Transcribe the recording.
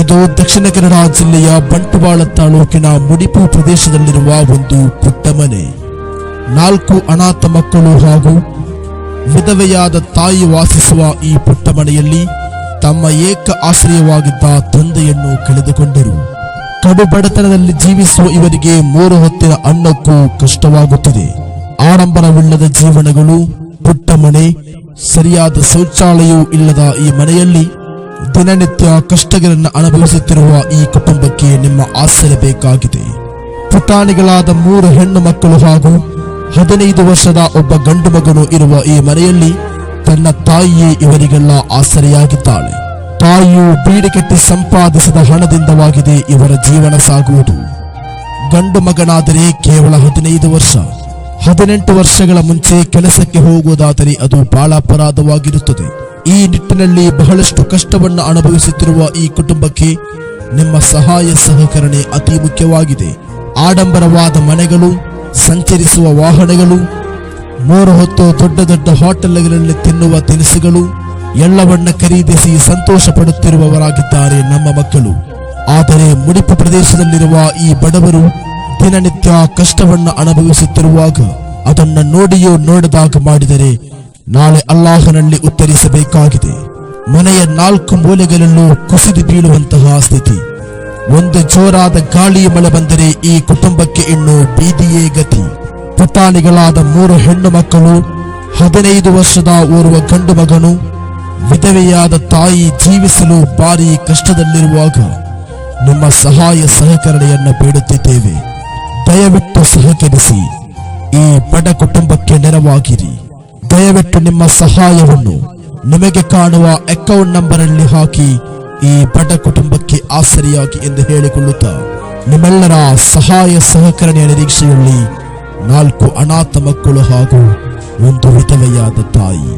ಇದು ದಕ್ಷಿಣ ಕನ್ನಡ ಜಿಲ್ಲೆಯ ಬಂಟ್ವಾಳ ತಾಲೂಕಿನ ಮುಡಿಪು ಪ್ರದೇಶದಲ್ಲಿರುವ ಒಂದು ಪುಟ್ಟ ಮನೆ ನಾಲ್ಕು ಅನಾಥ ಮಕ್ಕಳು ಹಾಗೂ ವಿಧವೆಯಾದ ತಾಯಿ ವಾಸಿಸುವ ಈ ಪುಟ್ಟ ಮನೆಯಲ್ಲಿ ತಮ್ಮ ಏಕ ಆಶ್ರಯವಾಗಿದ್ದ ತಂದೆಯನ್ನು ಕಳೆದುಕೊಂಡರು. ಕಡು ಬಡತನದಲ್ಲಿ ಜೀವಿಸುವ ಇವರಿಗೆ ಮೂರು ಹೊತ್ತಿನ ಅನ್ನಕ್ಕೂ ಕಷ್ಟವಾಗುತ್ತಿದೆ. ಆಡಂಬರವಿಲ್ಲದ ಜೀವನಗಳು ಪುಟ್ಟ ಮನೆ ಸರಿಯಾದ ಶೌಚಾಲಯವೂ ಇಲ್ಲದ ಈ ಮನೆಯಲ್ಲಿ ದಿನನಿತ್ಯ ಕಷ್ಟಗಳನ್ನು ಅನುಭವಿಸುತ್ತಿರುವ ಈ ಕುಟುಂಬಕ್ಕೆ ನಿಮ್ಮ ಆಸರೆ ಬೇಕಾಗಿದೆ. ಪುಟಾಣಿಗಳಾದ ಮೂರು ಹೆಣ್ಣು ಮಕ್ಕಳು ಹಾಗೂ ಹದಿನೈದು ವರ್ಷದ ಒಬ್ಬ ಗಂಡು ಮಗನು ಇರುವ ಈ ಮನೆಯಲ್ಲಿ ತನ್ನ ತಾಯಿಯೇ ಇವರಿಗೆಲ್ಲ ಆಸರೆಯಾಗಿದ್ದಾಳೆ. ತಾಯಿಯು ಬೀಡಿಕೆಟ್ಟಿ ಸಂಪಾದಿಸಿದ ಹಣದಿಂದವಾಗಿದೆ ಇವರ ಜೀವನ ಸಾಗುವುದು. ಗಂಡು ಮಗನಾದರೆ ಕೇವಲ ಹದಿನೈದು ವರ್ಷ. ಹದಿನೆಂಟು ವರ್ಷಗಳ ಮುಂಚೆ ಕೆಲಸಕ್ಕೆ ಹೋಗುವುದಾದರೆ ಅದು ಬಹಳ ಅಪರಾಧವಾಗಿರುತ್ತದೆ. ಈ ನಿಟ್ಟಿನಲ್ಲಿ ಬಹಳಷ್ಟು ಕಷ್ಟವನ್ನು ಅನುಭವಿಸುತ್ತಿರುವ ಈ ಕುಟುಂಬಕ್ಕೆ ನಿಮ್ಮ ಸಹಾಯ ಸಹಕರಣೆ ಅತಿ ಮುಖ್ಯವಾಗಿದೆ. ಆಡಂಬರವಾದ ಮನೆಗಳು, ಸಂಚರಿಸುವ ವಾಹನಗಳು, ಮೂರು ಹೊತ್ತು ದೊಡ್ಡ ದೊಡ್ಡ ಹೋಟೆಲ್ಗಳಲ್ಲಿ ತಿನ್ನುವ ತಿನಿಸುಗಳು, ಎಲ್ಲವನ್ನ ಖರೀದಿಸಿ ಸಂತೋಷ ಪಡುತ್ತಿರುವವರಾಗಿದ್ದಾರೆ ನಮ್ಮ ಮಕ್ಕಳು. ಆದರೆ ಮುಡಿಪು ಪ್ರದೇಶದಲ್ಲಿರುವ ಈ ಬಡವರು ದಿನನಿತ್ಯ ಕಷ್ಟವನ್ನು ಅನುಭವಿಸುತ್ತಿರುವಾಗ ಅದನ್ನು ನೋಡಿಯೋ ನೋಡದಾಗ ಮಾಡಿದರೆ ನಾಳೆ ಅಲ್ಲಾಹನಲ್ಲಿ ಉತ್ತರಿಸಬೇಕಾಗಿದೆ. ಮನೆಯ ನಾಲ್ಕು ಮೂಲೆಗಳಲ್ಲೂ ಕುಸಿದು ಬೀಳುವಂತಹ ಸ್ಥಿತಿ. ಒಂದು ಜೋರಾದ ಗಾಳಿ ಮಳೆ ಬಂದರೆ ಈ ಕುಟುಂಬಕ್ಕೆ ಇನ್ನು ಬೀದಿಯೇ ಗತಿ. ಪುಟಾಣಿಗಳಾದ ಮೂರು ಹೆಣ್ಣು ಮಕ್ಕಳು, ಹದಿನೈದು ವರ್ಷದ ಓರ್ವ ಗಂಡು ಮಗನು, ವಿಧವೆಯಾದ ತಾಯಿ ಜೀವಿಸಲು ಭಾರಿ ಕಷ್ಟದಲ್ಲಿರುವಾಗ ನಿಮ್ಮ ಸಹಾಯ ಸಹಕರಣೆಯನ್ನು ಬೇಡುತ್ತಿದ್ದೇವೆ. ದಯವಿಟ್ಟು ಸಹಕರಿಸಿ. ಈ ಬಡ ಕುಟುಂಬಕ್ಕೆ ನೆರವಾಗಿರಿ. ದಯವಿಟ್ಟು ನಿಮ್ಮ ಸಹಾಯವನ್ನು ನಿಮಗೆ ಕಾಣುವ ಅಕೌಂಟ್ ನಂಬರ್ ಅಲ್ಲಿ ಹಾಕಿ ಈ ಬಡ ಕುಟುಂಬಕ್ಕೆ ಆಸರಿಯಾಗಿ ಎಂದು ಹೇಳಿಕೊಳ್ಳುತ್ತಾ ನಿಮ್ಮೆಲ್ಲರ ಸಹಾಯ ಸಹಕರಣೆಯ ನಿರೀಕ್ಷೆಯಲ್ಲಿ ನಾಲ್ಕು ಅನಾಥ ಮಕ್ಕಳು ಹಾಗೂ ಒಂದು ವಿಧವೆಯಾದ ತಾಯಿ.